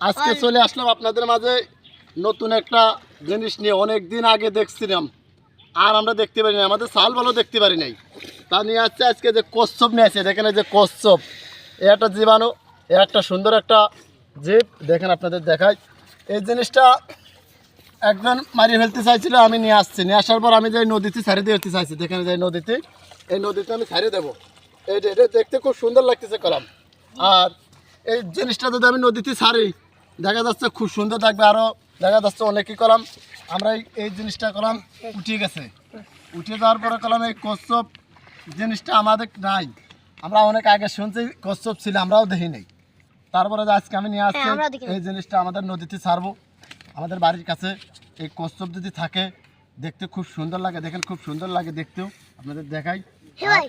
আজকে চলে আসলাম আপনাদের মাঝে নতুন একটা জিনিস নিয়ে। অনেক দিন আগে দেখছিলাম, আর আমরা দেখতে পারি না আমাদের সাল ভালো দেখতে পারি নাই। তা নিয়ে আসছে আজকে যে কচ্ছপ নিয়ে আসছে। দেখেন যে কচ্ছপ, এ একটা জীবাণু, এ একটা সুন্দর একটা জীব। দেখেন আপনাদের দেখাই। এই জিনিসটা একজন মারিয়ে ফেলতে চাইছিল, আমি নিয়ে আসছি। নিয়ে আসার পর আমি যে নদীতে ছাড়িয়ে দিতে চাইছি। দেখেন যে নদীতে, এই নদীতে আমি ছাড়িয়ে দেবো। এই এটা দেখতে খুব সুন্দর লাগতেছে কলাম। আর এই জিনিসটা যদি আমি নদীতে ছাড়ি দেখা যাচ্ছে খুব সুন্দর থাকবে আরও দেখা যাচ্ছে অনেকই কলাম আমরা এই- জিনিসটা কলাম উঠিয়ে গেছে। উঠে যাওয়ার পরে কলাম এই কচ্ছপ জিনিসটা আমাদের নাই। আমরা অনেক আগে শুনছি কচ্ছপ ছিল আমরাও দেখি নাই। তারপরে আজকে আমি নিয়ে আসছি হ্যাঁ। এই জিনিসটা আমাদের নদীতে ছাড়বো। আমাদের বাড়ির কাছে এই কচ্ছপ যদি থাকে দেখতে খুব সুন্দর লাগে দেখেন খুব সুন্দর লাগে দেখতেও। আপনাদের দেখাই।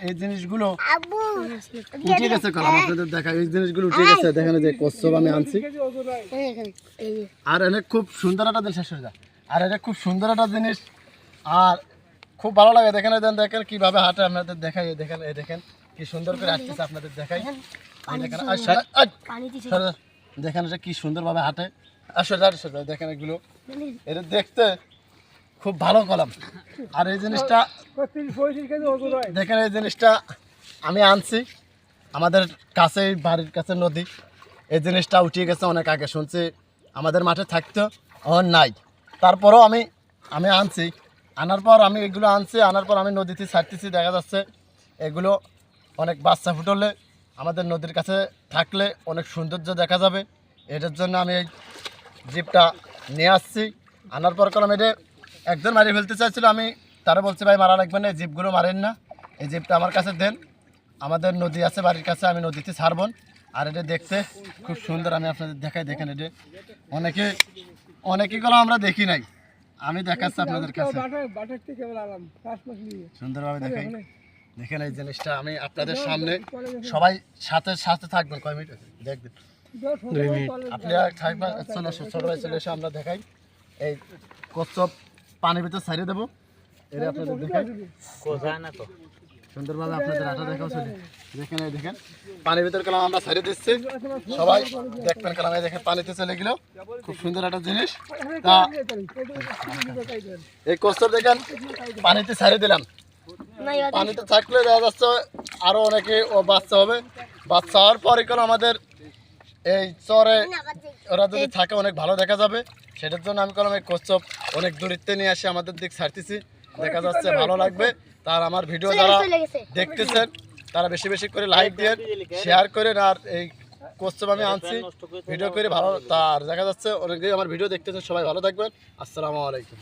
এই জিনিসগুলো উঠে গেছে কলাম আপনাদের দেখাই। এই জিনিসগুলো উঠে গেছে দেখেন যে কচ্ছপ আমি আনছি। আর এনে খুব সুন্দর একটা জিনিস শেষ হয়ে আর এটা খুব সুন্দর একটা জিনিস আর খুব ভালো লাগে। দেখেন দেন দেখেন কীভাবে হাঁটে আপনাদের দেখাই দেখেন এই দেখেন কি সুন্দর করে আসতেছে আপনাদের দেখাই। দেখেন। দেখেন এটা কি সুন্দরভাবে হাঁটে। সোজা দেখেন এগুলো। এটা দেখতে খুব ভালো কলাম। আর এই জিনিসটা দেখেন এই জিনিসটা আমি আনছি। আমাদের কাছে, বাড়ির কাছে নদী। এই জিনিসটা উঠিয়ে গেছে অনেক আগে, শুনছি আমাদের মাঠে থাকতো, এখন নাই। তারপরও আমি আমি আনছি। আনার পর আমি এগুলো আনছি, আনার পর আমি নদীতে ছাড়তেছি, দেখা যাচ্ছে এগুলো অনেক বাচ্চা ফুটলে আমাদের নদীর কাছে থাকলে অনেক সৌন্দর্য দেখা যাবে। এটার জন্য আমি এই জিপটা নিয়ে আসছি। আনার পর কলম এটা একজন মারিয়ে ফেলতে চাইছিল, আমি তারা বলছে ভাই মারা লাগবে না এই জিপগুলো মারেন না। এই জিপটা আমার কাছে দেন। আমাদের নদী আছে বাড়ির কাছে আমি নদীতে ছাড়বন আর এটা দেখতে খুব সুন্দর আমি আপনাদের দেখাই দেখেন এটা। অনেকে অনেকে গুলো আমরা দেখি নাই। আমি দেখাচ্ছি আপনাদের কাছে। সুন্দরভাবে দেখাই দেখেন এই জিনিসটা আমি আপনাদের সামনে সবাই সাথে সাথে থাকবেন। কয় মিনিট দেখবেন। আপনারা থাকবেন চলে চলে এসে আমরা দেখাই। এই কচ্ছপ পানির ভিতর ছাড়িয়ে দেবো। এটা আপনাদের দেখাই সুন্দরভাবে আপনাদের আটা দেখাও চলে। দেখেন এই দেখেন। পানির ভিতর কালাম আমরা ছাড়িয়ে দিচ্ছি। সবাই দেখবেন কালাম এই দেখেন পানিতে চলে গেল। খুব সুন্দর একটা জিনিস। তা এই কচ্ছপ দেখেন পানিতে ছাড়িয়ে দিলাম। না, পানিতে থাকলে দেখা যাচ্ছে আরও অনেকে ও বাচ্চা হবে। বাচ্চা হওয়ার পরে কোনো আমাদের এই চরে ওরা যদি থাকে অনেক ভালো দেখা যাবে। সেটার জন্য আমি করলাম এই কচ্ছপ অনেক দূরিত্বে নিয়ে আসি আমাদের দিক ছাড়তেছি। দেখা যাচ্ছে ভালো লাগবে। তার আমার ভিডিও যারা গেছে, চলে গেছে। দেখতেছেন তারা বেশি বেশি করে লাইক দিয়ে শেয়ার করেন আর এই কোশ্চেন আমি আনছি। ভিডিও করে ভালো তার দেখা যাচ্ছে অনেকেই আমার ভিডিও দেখতেছেন সবাই ভালো থাকবেন। আসসালামু আলাইকুম।